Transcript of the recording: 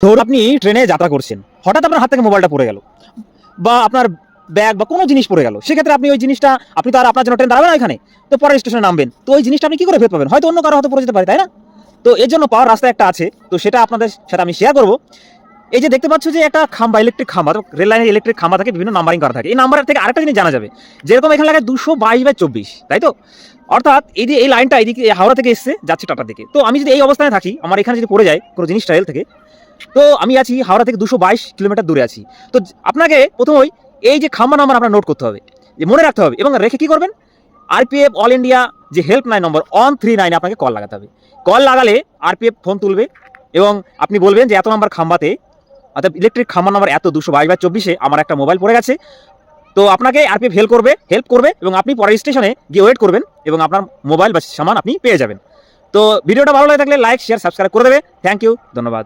ধরুন আপনি ট্রেনে যাত্রা করছেন, হঠাৎ আপনার হাত থেকে মোবাইলটা পড়ে গেল, বা আপনার ব্যাগ বা কোনো জিনিস পড়ে গেল, সেক্ষেত্রে আপনি ওই জিনিসটা, আপনি তো আর আপনার জন্য ট্রেন দাঁড়াবে না এখানে, তো পরের স্টেশনে নামবেন, তো ওই জিনিসটা আপনি কি করে ফেরত পাবেন? হয়তো অন্য কারও হয়তো পড়ে যেতে পারে, তাই না? তো এর জন্য পাওয়ার রাস্তা একটা আছে, তো সেটা আপনাদের সাথে আমি শেয়ার করব। এই যে দেখতে পাচ্ছ যে একটা খাম্বা ইলেকট্রিক খাম্বা রেল লাইনের ইলেকট্রিক খাম্বা থাকে, বিভিন্ন নাম্বারিং করা থাকে, এই নাম্বার থেকে আরেকটা জিনিস জানা যাবে, যেরকম এখানে লাগে দুশো বাইশ বাই চব্বিশ, তাই তো? অর্থাৎ এই যে এই লাইনটা এদিকে হাওড়া থেকে এসছে, যাচ্ছে টাটার দিকে তো আমি যদি এই অবস্থায় থাকি, আমার এখানে যদি পড়ে যায় কোনো জিনিসটা রেল থেকে তো আমি আছি হাওড়া থেকে দুশো বাইশ কিলোমিটার দূরে আছি। তো আপনাকে প্রথমেই এই যে খাম্বা নাম্বার আপনার নোট করতে হবে। যে মনে রাখতে হবে এবং রেখে কি করবেন? আরপিএফ অল ইন্ডিয়া যে হেল্পলাইন নম্বর অন থ্রি নাইনে আপনাকে কল লাগাতে হবে। কল লাগালে আরপিএফ ফোন তুলবে এবং আপনি বলবেন যে এত নাম্বার খাম্বাতে, অর্থাৎ ইলেকট্রিক খাম্বা নাম্বার এত দুশো বাইশ বা চব্বিশে আমার একটা মোবাইল পড়ে গেছে। তো আপনাকে আরপিএফ হেল্প করবে হেল্প করবে এবং আপনি পরের স্টেশনে গিয়ে ওয়েট করবেন এবং আপনার মোবাইল বা সামান আপনি পেয়ে যাবেন। তো ভিডিওটা ভালো লাগে থাকলে লাইক শেয়ার সাবস্ক্রাইব করে দেবে। থ্যাংক ইউ ধন্যবাদ।